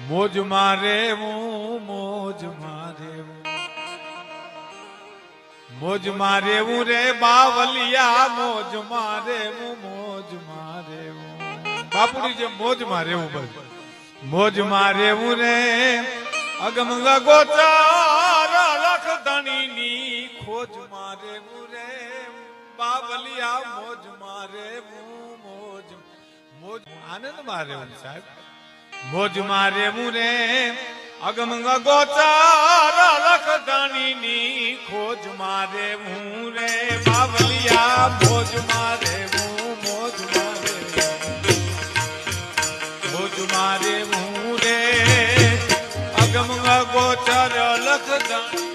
મોજ મારે હું, મોજ મારે મોજ મારે રે બાવલિયા, મોજ મારે હું, મોજ મારે બાપુની જે મોજ મારે બસ. મોજ મારે રે. અગમ ગોચાર લખ ધણીની ખોજ મારે રે. બાવલિયા, મોજ મારે હું, મોજ મોજ આનંદ મારે સાહેબ. મોજ મારે મુરે. અગમ ગોચાર લખદાની ની ખોજ મારે મુરે. બાવલિયા, મોજ મારે હું મોજ મારે. મોજ મારે મુરે. અગમ ગોચર લખદાની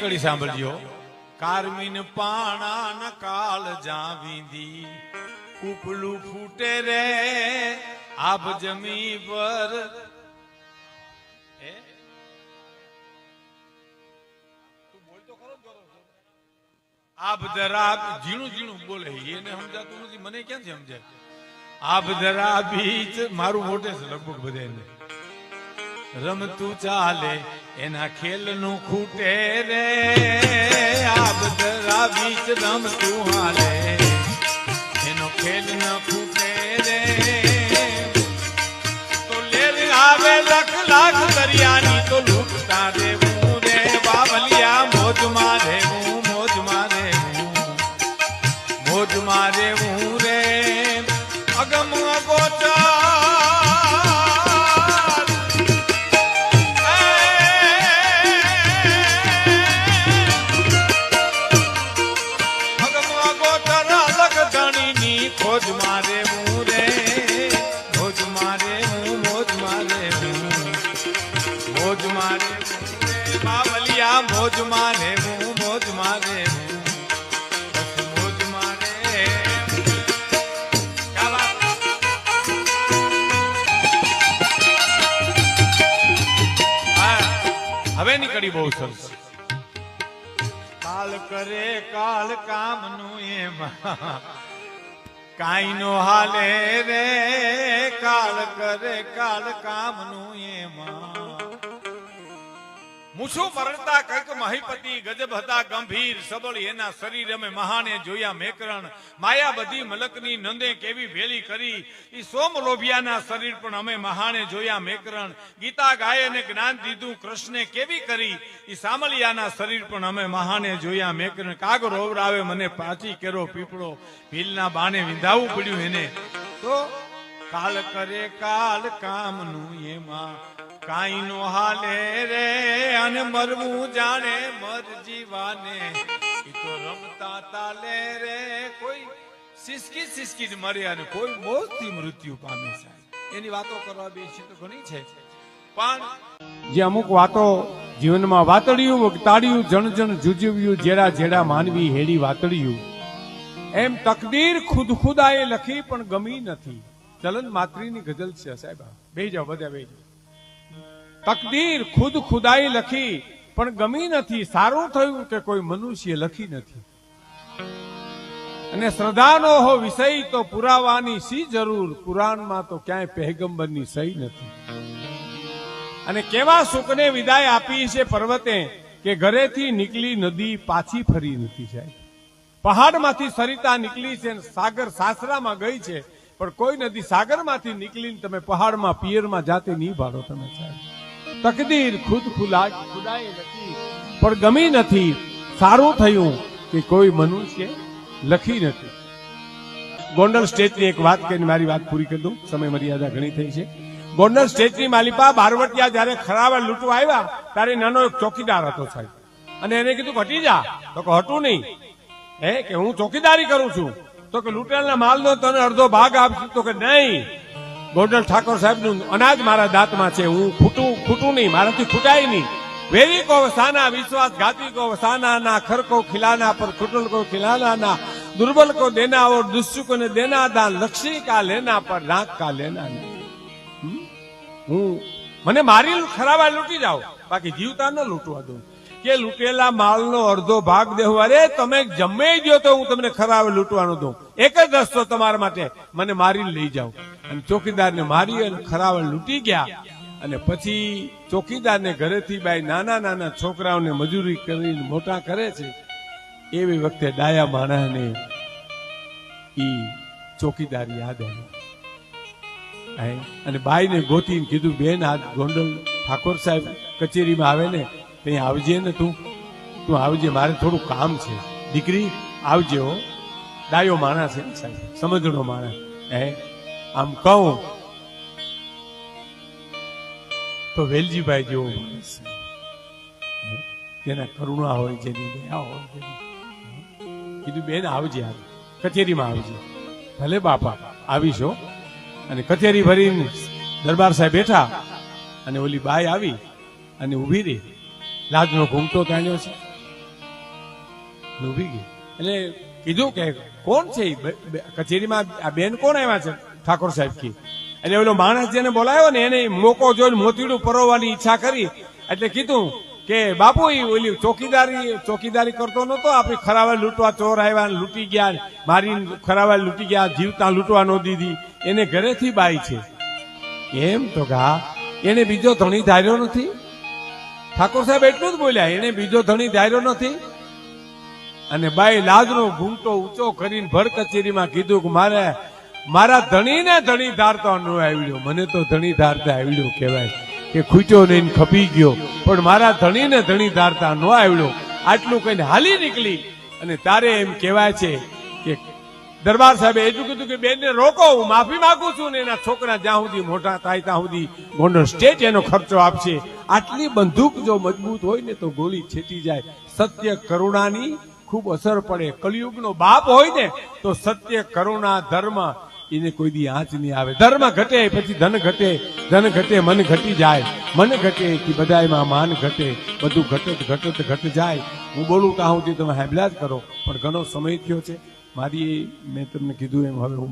કડી સાંભળજો. કારમીન પાણા ન કાલ જાવીંદી કુપલું ફૂટે રે, આભ જમી પર. આપ જોરો. ઝીણું ઝીણું બોલે, એને સમજાતું નથી, મને ક્યાંથી સમજાય? આભ જરા બીચ, મારું મોટે છે લગભગ બધાને રમતું ચાલે, એના ખેલનું ખૂટે રે. આ બધા બીચ રમતું હાલે, એનો ખેલ ન ખૂટે રે. તો લેર આવે લખ લાખ દરિયાની, તો લૂટતા રે. બાવલિયા મોજ મારે હું મોજ મારે હું મારે હું રે. અગમ ખોજ મારે હું રે ખોજ મારે હું મોજ મારે હું. મોજ મારે બાવલિયા મોજ મારે હું મોજ મારે હવે નીકળી બહુ સરસ. કાલ કરે કાલ કામનું એમાં. કાઈ નો હાલે રે કાલ કરે કાલ કામનું એમાં. મૂછું મરણતા કંઈક મહીપતિ, ગજબ હતા, ગંભીર, સબળ, એના શરીર અમે મહાને જોયા મેકરણ. માયા બધી મલકની નંદે કેવી ભેલી કરી. ઈ સોમ લોભિયાના શરીર પણ અમે મહાને જોયા મેકરણ. ગીતા ગાય અને જ્ઞાન દીધું, કૃષ્ણે કેવી કરી? ઈ સામલિયાના શરીર પણ અમે મહાને જોયા મેકરણ. કાગ રોવરાવે મને પાછી કેરો પીપળો. ભીલના બાને વિંધાવું પડ્યું એને. તો કાલ કરે કાલ કામનું એમાં કાઈ નો હાલે રે. અને મરવું જાણે, મર જીવાને. તો રમતા તાલે રે કોઈ. સિસકી સિસકી જ મરે અને કોઈ મોતથી મૃત્યુ પામે સાહેબ. એની વાતો કરવા બેસી તો ઘણી છે. પણ જે અમુક વાતો જીવનમાં વાતળિયું વગતાડ્યું જણ જણ જુજવ્યું, જેડા જેડા માનવી હેડી વાતળિયું. એમ તકદીર ખુદ ખુદાએ લખી પણ ગમી નથી. ચલન માત્રીની ગઝલ છે સાહેબ બે જાઓ, બધા બે જાઓ. તકદીર ખુદ ખુદાઈ લખી, પણ ગમી નથી, સારું થયું કે કોઈ મનુષ્ય લખી નથી. અને શ્રદ્ધાનો હો વિષય, તો પુરાવાની સી જરૂર? પુરાણમાં તો ક્યાંય પહેગંબરની સહી નથી. અને કેવા સુખને વિદાય આપી છે પર્વતે, કે ઘરેથી નીકળી નદી પાછી ફરી નથી જાય. પહાડમાંથી સરિતા નીકળી છે સાગર સાસરામાં ગઈ છે, પણ કોઈ નદી સાગરમાંથી નીકળીને તમે પહાડમાં, પિયરમાં જાતે નહીં ભાડો તમે સાહેબ. તકદીર ખુદ ખુલા ખુદાએ નથી પણ ગમી નથી. સારું થયું કે કોઈ મનુષ્ય લખી નથી. ગોંડલ સ્ટેટની એક વાત કરીને મારી વાત પૂરી કરી દઉં. સમય મર્યાદા ઘણી થઈ છે. ગોંડલ સ્ટેટની માલિપા બારવટિયા જયારે ખરાવા લૂંટવા આવ્યા, ત્યારે નાનો એક ચોકીદાર હતો સાહેબ. અને એને કીધું હટી જા તો કે હટું નહીં. હે, કે હું ચોકીદારી કરું છું? તો કે લૂંટેલા માલનો તને અડધો ભાગ આપશું, તો કે નહીં. ગોંડલ ઠાકોર સાહેબનું અનાજ મારા દાંતમાં છે, હું ખૂટું ખૂટું નહીં, મારાથી ખૂટાય નહીં. વેરી કો વસાના વિશ્વાસ ઘાતી કો વસાના ના ખર કો ખિલાના પર, ખૂટલ કો ખિલાના ના દુર્બલ કો દેના ઓર દુષ્યુ કો દેના દાન, લક્ષી કા લેના પર, રાખ કા લેના હું, મને મારી ખરાબા લૂંટી જાઓ. બાકી જીવતા ન લૂંટવા દઉં. કે લૂંટેલા માલનો અડધો ભાગ દેવો અરે, તમે જમે ગયો તો હું તમને ખરાબ લૂંટવાનું દઉં. એક જ રસ્તો તમારા માટે. મને મારી લઈ જાઓ. અને ચોકીદારને મારી અને ખરાવણ લૂંટી ગયા. અને પછી ચોકીદારને ઘરેથી બાઈ નાના નાના છોકરાઓને મજૂરી કરીને મોટા કરે છે, એવી વખતે ડાયા માણસને ઈ ચોકીદાર યાદ આવ્યો? અને બાઈને ગોતીને કીધું, બેન, આ ગોંડલ ઠાકોર સાહેબ કચેરીમાં આવે ને, ત્યાં આવજે ને તું. તું આવજે, મારે થોડું કામ છે. દીકરી, આવજે હો. ડાયો માણસ સાહેબ, સમજણો માણસ. હે? આમ કહું, તો વેલજીભાઈ જેવો માણસ જેના કરુણા હોય, જેની દયા હોય કીધું, બેન, આવજે કચેરીમાં આવજે. ભલે બાપા, આવીશો અને કચેરી ભરીને દરબાર સાહેબ બેઠા અને ઓલી બાઈ આવી અને ઊભી રહી. લાજનો ઘૂમટો તાણ્યો છે. ઊભી ગઈ. એટલે કીધું કે, કોણ છે કચેરીમાં આ બેન કોણ આવ્યા છે? ઠાકોર સાહેબ કી. એટલે ઓલો માણસ જેને બોલાયો ને એને મોકો જોઈને મોતીડું પરોવવાની ઈચ્છા કરી. એટલે કીધું કે, બાપુ, ઈ ઓલી ચોકીદારી ચોકીદારી કરતો નતો આપણે ખરાવા લૂંટવા ચોર આવ્યા લૂંટી ગયા મારી ખરાવા લૂંટી ગયા, જીવતા લૂંટવા નો દીધી. એને ઘરેથી બાઈ છે. એમ તો કા એને બીજો ધણી ધાર્યો નથી? ઠાકોર સાહેબ એટલું જ બોલ્યા, એને બીજો ધણી ધાર્યો નથી? અને બાઈ લાજનો ઘૂંટો ઊંચો કરીને ભર કચેરીમાં કીધું કે, મારે મારા ધણીને ધણી ધારતો ન આવડ્યો મને તો ધણી ધારતા આવડ્યો કહેવાય કે ખૂટ્યો નહીં ને ખપી ગયો. પણ મારા ધણીને ધણી ધારતા ન આવડ્યો આટલું કહીને હાલી નીકળી. અને તારે એમ કહેવાય છે કે દરબાર સાહેબે એટલું કીધું કે બેનને રોકો, હું માફી માંગુ છું ને એના છોકરા જ્યાં સુધી મોટા થાય ત્યાં સુધી ગોંડલ સ્ટેટ એનો ખર્ચો આપશે. આટલી બંદૂક જો મજબૂત હોય ને તો ગોળી છેટી જાય. સત્ય કરુણાની ખૂબ અસર પડે. કલયુગનો બાપ હોય ને તો સત્ય કરુણા ધર્મ એને કોઈ દી આંચ નહીં આવે. ધર્મ ઘટે પછી ધન ઘટે. ધન ઘટે, મન ઘટી જાય. મન ઘટે કે બધાયમાં માન ઘટે. બધું ઘટત ઘટત ઘટ જાય. હું બોલું ત્યાં સુધી તમે હેબલા જ કરો. પણ ઘણો સમય થયો છે. મારી મેં તમને કીધું એમ હવે હું